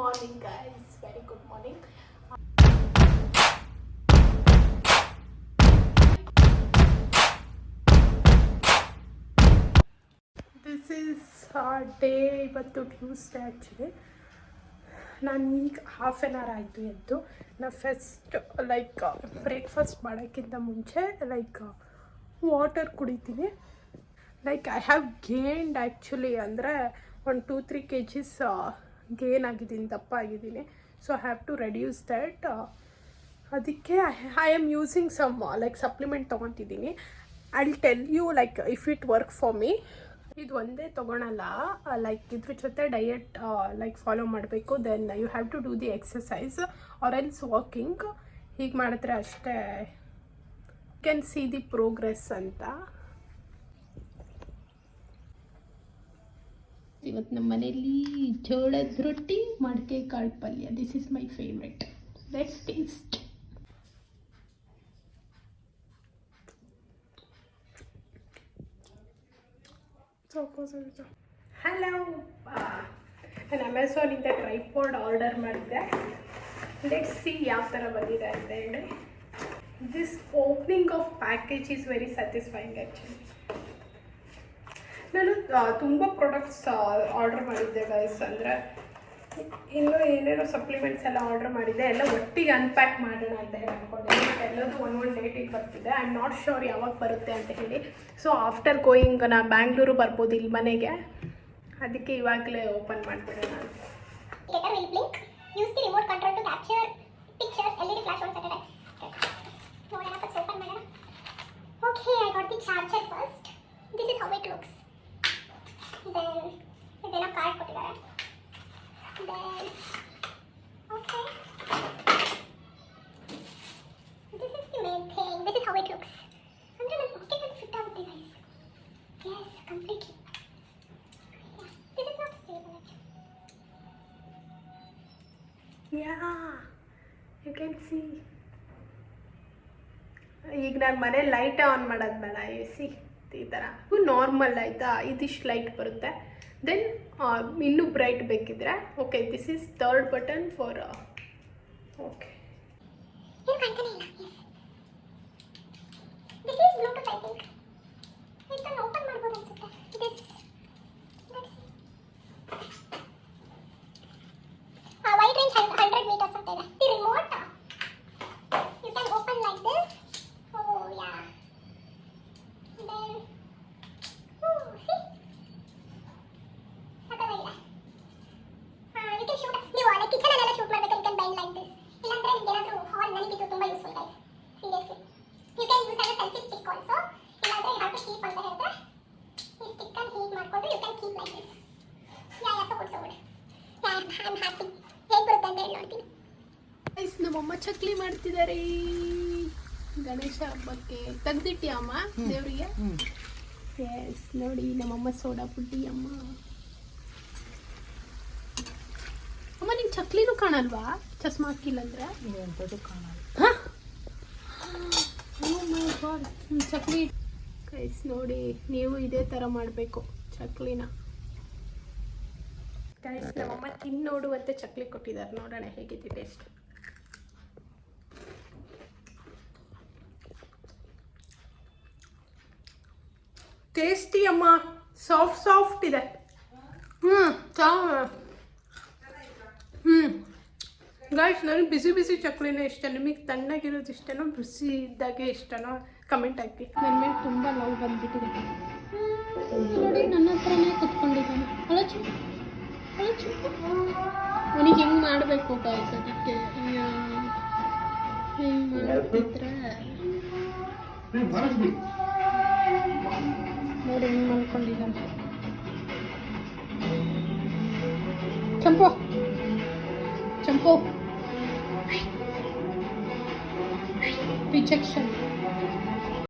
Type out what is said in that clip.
Morning guys very good morning this is day ಇವತ್ತು Tuesday actually ನಾನು ಈಗ half an hour ಆಯಿತು ಎದ್ದು. ನಾ ಫಸ್ಟ್ ಲೈಕ್ ಬ್ರೇಕ್ಫಾಸ್ಟ್ ಮಾಡೋಕ್ಕಿಂತ ಮುಂಚೆ ಲೈಕ್ ವಾಟರ್ ಕುಡಿತೀನಿ. Like I have gained actually ಅಂದರೆ ಒಂದು two three K Gs gain ಆಗಿದ್ದೀನಿ ದಪ್ಪ ಆಗಿದ್ದೀನಿ so I have to reduce that ಅದಕ್ಕೆ I am using some like supplement ತೊಗೊತಿದ್ದೀನಿ. I tell you like if it work for me ಇದು ಒಂದೇ ತೊಗೊಳಲ್ಲ. Like ಇದ್ರ ಜೊತೆ ಡಯಟ್ ಲೈಕ್ ಫಾಲೋ ಮಾಡಬೇಕು. Then you have to do the exercise or else walking ಹೀಗೆ ಮಾಡಿದ್ರೆ ಅಷ್ಟೇ. ಕ್ಯಾನ್ ಸಿ ದಿ ಪ್ರೋಗ್ರೆಸ್ ಅಂತ. ಇವತ್ತು ನಮ್ಮ ಮನೆಯಲ್ಲಿ ಜೋಳದ ರೊಟ್ಟಿ ಮಡಿಕೆ ಕಾಳು ಪಲ್ಯ. This is my favourite let's taste hello ನಾನು ಅಮೆಝಾನಿಂದ ಟ್ರೈಪೋರ್ಡ್ ಆರ್ಡರ್ ಮಾಡಿದ್ದೆ. ಲೆಟ್ಸ್ ಸಿ ಯಾವ ಥರ ಬಂದಿದೆ ಅಂತ ಹೇಳಿ. This opening of package is very satisfying actually ನಾನು ತುಂಬ ಪ್ರಾಡಕ್ಟ್ಸ್ ಆರ್ಡರ್ ಮಾಡಿದ್ದೆ ಗೈಸ್ ಅಂದರೆ, ಇನ್ನೂ ಏನೇನೋ ಸಪ್ಲಿಮೆಂಟ್ಸ್ ಎಲ್ಲ ಆರ್ಡರ್ ಮಾಡಿದ್ದೆ, ಎಲ್ಲ ಒಟ್ಟಿಗೆ ಅನ್ಪ್ಯಾಕ್ ಮಾಡೋಣ ಅಂತ ಹೇಳಿ ಅಂದ್ಕೊಂಡೆ ಬಟ್ ಎಲ್ಲದೂ ಒನ್ ಒನ್ ಡೇಟಿಗೆ ಬರ್ತಿದೆ. ಐ ಆಮ್ ನಾಟ್ ಶೋರ್ ಯಾವಾಗ ಬರುತ್ತೆ ಅಂತ ಹೇಳಿ. ಸೊ ಆಫ್ಟರ್ ಗೋಯಿಂಗ್ ನಾ ಬ್ಯಾಂಗ್ಳೂರು ಬರ್ಬೋದು ಇಲ್ಲಿ ಮನೆಗೆ. ಅದಕ್ಕೆ ಇವಾಗಲೇ ಓಪನ್ ಮಾಡಿಬಿಡೋಣ okay I got the the first this is how it LED then ಇದೆನೋ car ಕೊಟ್ಟಿದ್ದಾರೆ ಬೆನ್ okay this is the main thing you can see ಈಗ ನಾನು ಮನೆ ಲೈಟ್ ಆನ್ ಮಾಡೋದು ಬಿಡಾ ಐ ಸಿ ಈ ಥರ. ನಾರ್ಮಲ್ ಆಯಿತಾ? ಇದಿಷ್ಟು ಲೈಟ್ ಬರುತ್ತೆ. ದೆನ್ ಇನ್ನೂ ಬ್ರೈಟ್ ಬೇಕಿದ್ರೆ okay this is third button for okay Bluetooth I think ಇದನ್ನು ಓಪನ್ ಮಾಡ್ಬೋದು ಅನ್ಸುತ್ತೆ this wide range hundred metres ಅಂತ ಇದೆ the remote you can open like this oh yeah then oh see ಸಕ್ಕತ್ತಾಗಿದೆ ಹಾಂ ಯು ಕ್ಯಾನ್ ಶೂಟ್ ನೀವು like ಕಿಚನಲ್ಲೆಲ್ಲ shoot ಮಾಡಬೇಕು you can bind like this ಇಲ್ಲಾಂದ್ರೆ ನಿಮ್ಗೆ ಏನಾದರೂ ಹಾಲ್ ನನಗಿದು ತುಂಬ useful guys seriously you can use as selfie stick also ಇಲ್ಲಾಂದ್ರೆ ಯು ಹ್ಯಾವ್ ಟು ಕೀಪ್ ಅಂತ ಹೇಳಿದ್ರೆ ಈ ಸ್ಟಿಕ್ ಮಾಡಿಕೊಂಡು you can keep like this yeah yeah so good so good yeah I am happy ಹೇಗೆ ಬರುತ್ತೆ ಅಂತ ಹೇಳಿ ನೋಡ್ತೀನಿ ಗೈಸ್ ನಮ್ಮಮ್ಮ ಚಕ್ಲಿ ಮಾಡ್ತಿದ್ದಾರೆ. ಗಣೇಶ ಹಬ್ಬಕ್ಕೆ. ತೆಗ್ದಿಟ್ಟಿ ಅಮ್ಮ ದೇವರಿಗೆ? ಎಸ್ ನೋಡಿ ನಮ್ಮಮ್ಮ ಸೋಡಾ ಪುಟ್ಟಿ ಅಮ್ಮ. ಅಮ್ಮ ನಿಂಗೆ ಚಕ್ಲಿನೂ ಕಾಣಲ್ವಾ? ಚಸ್ಮಾ ಹಾಕಿಲ್ಲ ಅಂದ್ರೆ? ಎಂಥದ್ದು ಕಾಣಲ್ಲ. ಚಕ್ಲಿ. ಗೈಸ್ ನೋಡಿ ನೀವು ಇದೇ ಥರ ಮಾಡಬೇಕು. ಚಕ್ಲಿನ ಗೈಸ್ ನಮ್ಮಮ್ಮ ತಿನ್ ನೋಡುವಂತೆ ಚಕ್ಲಿ ಕೊಟ್ಟಿದ್ದಾರೆ. ನೋಡೋಣ ಹೇಗಿದೆ ಟೇಸ್ಟ್ ಟೇಸ್ಟಿ ಅಮ್ಮ. ಸಾಫ್ಟ್ ಸಾಫ್ಟ್ ಇದೆ. ಹ್ಞೂ ಚಾ. ಹ್ಞೂ ಗಾಯ್ಸ್ ನನಗೆ ಬಿಸಿ ಬಿಸಿ ಚಕ್ಲಿನೇ ಇಷ್ಟ. ನಿಮಗೆ ತಣ್ಣಗಿರೋದು ಇಷ್ಟನೋ ಬಿಸಿ ಇದ್ದಾಗೆ ಇಷ್ಟನೋ ಕಮೆಂಟ್ ಹಾಕಿ. ನನ್ನ ಮೇಲೆ ತುಂಬ ನೋವು ಬಂದ್ಬಿಟ್ಟಿದೆ. ನೋಡಿ ನನ್ನ ಹತ್ರನೇ ಕುತ್ಕೊಂಡಿದ್ದಾನೆ. ಅಳಚು ಅಳಚು ಅವನಿಗೆ ಹೆಂಗೆ ಮಾಡಬೇಕು ಗಾಯ್ಸ್ ಅದಕ್ಕೆ? ಹೆಂಗೆ ಮಾಡಿದ್ರೆ ನೋಡಿ ಹೆಂಗೆ ಮಾಡ್ಕೊಂಡಿದ್ದಾನೆ. ಚಂಪು. ಚಂಪು. ರಿಜೆಕ್ಷನ್